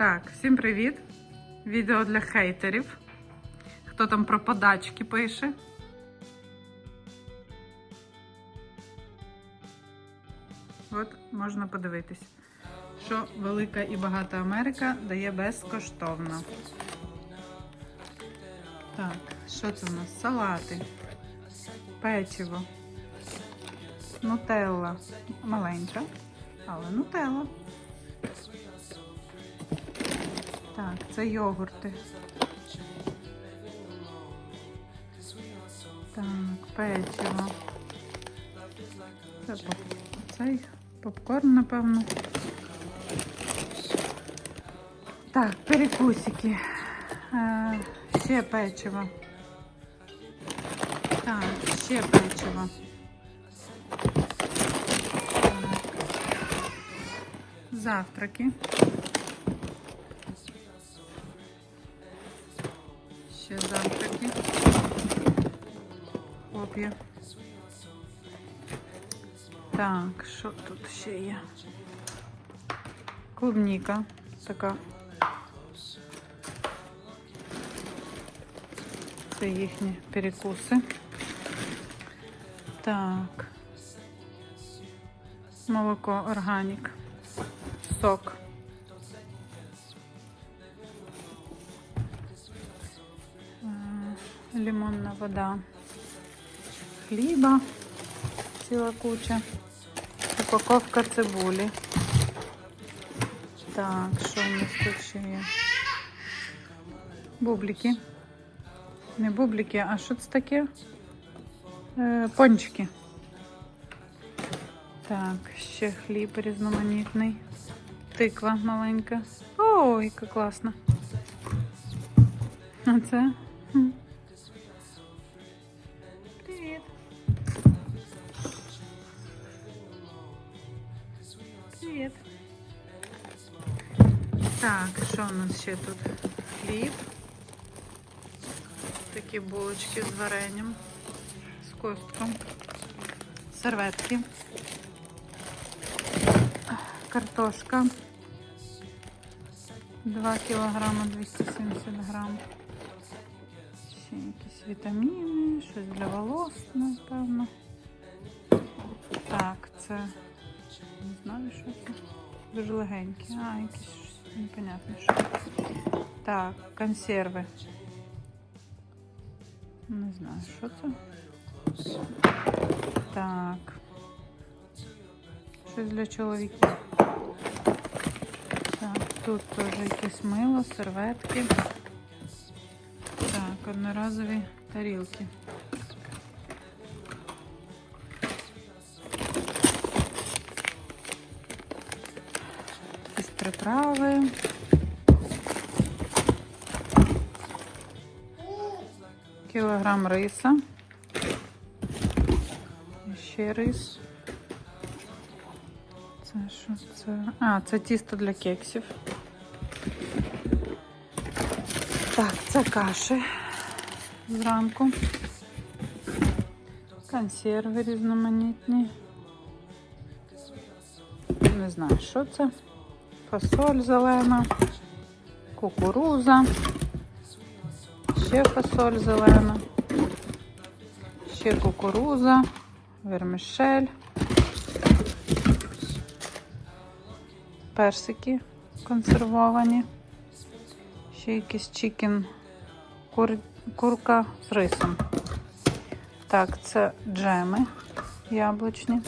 Так, всім привіт! Відео для хейтерів. Хто там про подачки пише? От можна подивитись, що велика і багата Америка дає безкоштовно. Так, що це у нас? Салати, печиво, нутелла. Маленька, але нутелла. Так, це йогурти. Так, печиво. Це поп... цей попкорн, напевно. Так, перекусики. Е, ще печиво. Так, ще печиво. Так. Завтраки. Ще завтраки. Хлоп'я. Так, що тут ще є? Клубніка така. Це їхні перекуси. Так. Молоко органік. Сок. Лимонна вода. Хліба. Ціла куча. Упаковка цибулі. Так, що у нас тут ще є? Бублики. Не бублики, а що це таке? Е, пончики. Так, ще хліб різноманітний. Тиква маленька. Ой, яка класна. А це? Так, що у нас ще тут? Хліб. Такі булочки з варенням, з костком, серветки, картошка. 2 кілограма 270 грам. Ще якісь вітаміни, щось для волос, напевно. Так, це не знаю, що це. Дуже легенькі. А, якісь щось непонятне що. Так, консерви. Не знаю, що це. Так. Щось для чоловіків. Так, тут теж якесь мило, серветки. Так, одноразові тарілки. Приправи. Кілограм риса. І Ще рис. Це що це? А, це тісто для кексів. Так, це каші зранку. Консерви різноманітні. Не знаю, що це. Фасоль зелена, кукуруза. Ще фасоль зелена, ще кукуруза, вермішель, персики консервовані, ще якийсь чикен, кур, курка з рисом. Так, це джеми яблучні.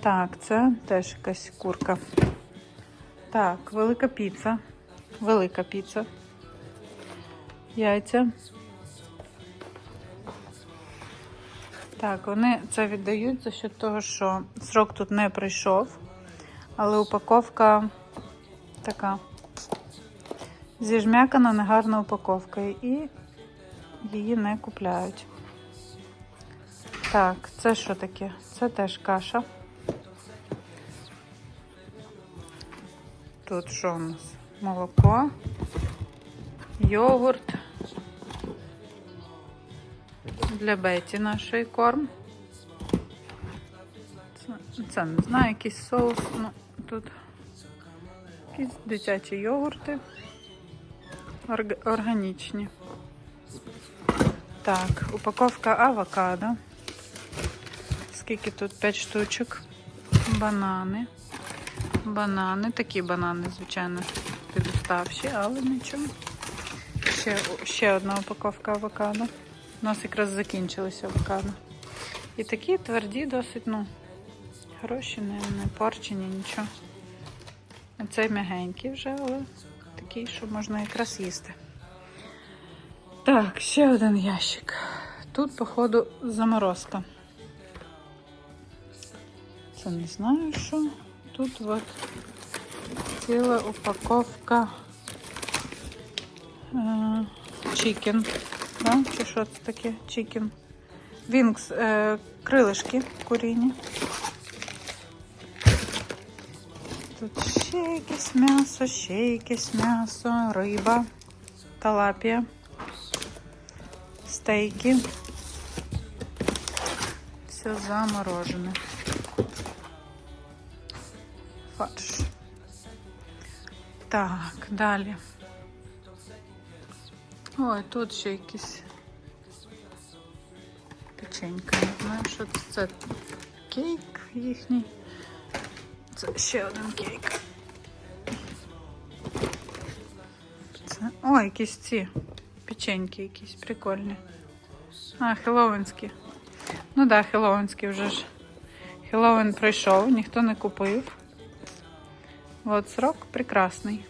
Так, це теж якась курка. Так, велика піца. Велика піца яйця. Так, вони це віддають за счет того, що срок тут не пройшов, але упаковка така зіжмякана, негарна упаковка, і її не купляють. Так, це що таке? Це теж каша. Тут що у нас? Молоко, йогурт. Для Беті нашої корм. Це, це не знаю, якийсь соус. Ну, тут Якісь дитячі йогурти. Орг- Органічні. Так, упаковка авокадо. Скільки тут? 5 штучок. Банани. Банани. Такі банани, звичайно, підуставші, але нічого. Ще, ще одна упаковка авокадо. У нас якраз закінчилися авокадо. І такі тверді, досить, ну, хороші, не, не порчені, нічого. А Цей м'ягенький вже, але такий, що можна якраз їсти. Так, ще один ящик. Тут, походу, заморозка. Це не знаю що. Тут от ціла упаковка е, чікен. Да? Чи що? Чікен. Вінкс, е, крилишки куріні. Тут ще якесь м'ясо, ще якесь м'ясо, риба, талапія, стейки. Все заморожене. Так, далі. Ой, тут ще якісь печенька. Не знаю, що це. Це кейк їхній. Це ще один кейк. Це... О, якісь ці печеньки якісь прикольні. А, хеллоуінські. Ну так, да, хеллоуінські вже ж. Хеллоуін пройшов, ніхто не купив. От срок прекрасний.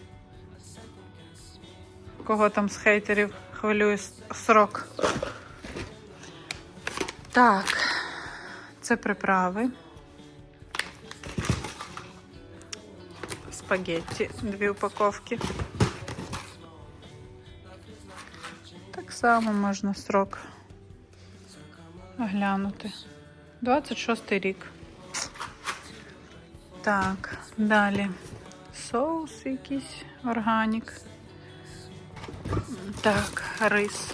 Кого там з хейтерів хвилює срок? Так, це приправи. Спагетті, дві упаковки. Так само можна срок оглянути. 26 рік. Так, далі. Соус якийсь органік. Так, рис.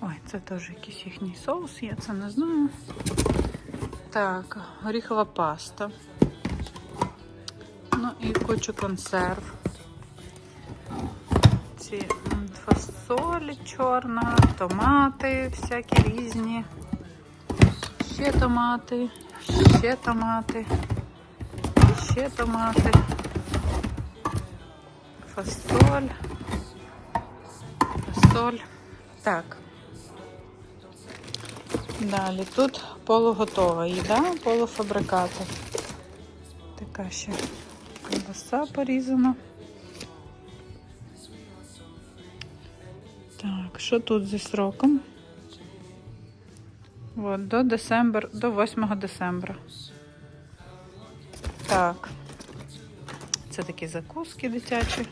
Ой, це теж якийсь їхній соус, я це не знаю. Так, горіхова паста. Ну і кучу консерв. Ці фасолі чорна, томати всякі різні. Ще томати, ще томати, ще томати. Фасоль. Фасоль. Так. Далі тут полуготова їда, полуфабрикати. Така ще ковбаса порізана. Так, що тут зі сроком? От, до десембр, до 8 десембра. Так. Це такі закуски дитячі.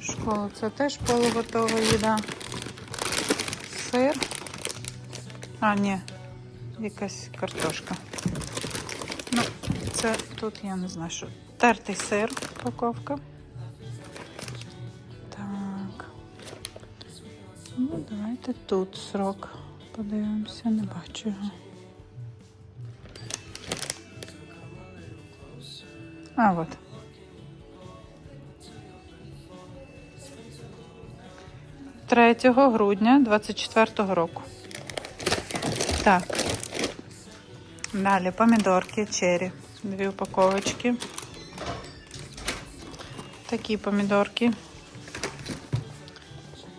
Школа це теж полуготова їда. Сир. А, ні, якась картошка. Ну, це тут я не знаю, що. Тертий сир, упаковка. Так. Ну, давайте тут срок. Подивимося, не бачу його. А, от. Третього грудня 24-го року. Так. Далі помідорки, чері. Дві упаковочки. Такі помідорки.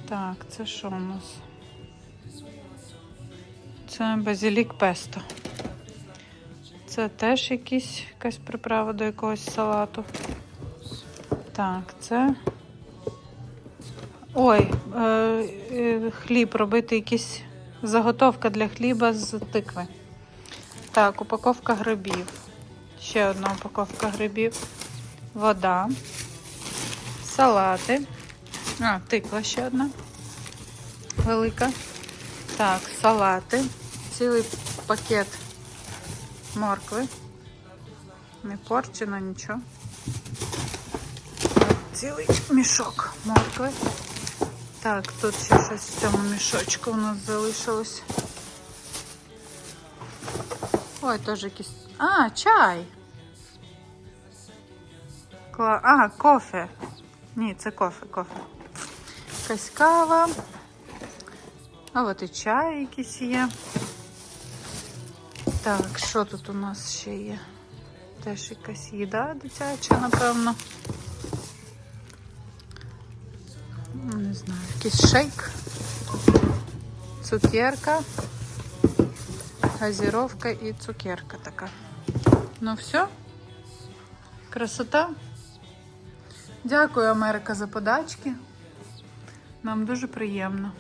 Так, це що у нас? Це базилік песто. Це теж якісь, якась приправа до якогось салату. Так, це. Ой, е, е, хліб робити якісь заготовка для хліба з тикви. Так, упаковка грибів. Ще одна упаковка грибів. Вода. Салати. А, тиква ще одна. Велика. Так, салати. Цілий пакет моркви. Не порчено нічого. Цілий мішок моркви. Так, тут ще щось в цьому мішочку у нас залишилось. Ой, теж якийсь. А, чай. Кла... А, кофе. Ні, це кофе, кофе. Якась кава. А от і чай якийсь є. Так, що тут у нас ще є? Теж якась їда дитяча, напевно. Ну, Не знаю, якийсь шейк, цукерка, газіровка і цукерка така. Ну все. Красота. Дякую, Америка, за подачки. Нам дуже приємно.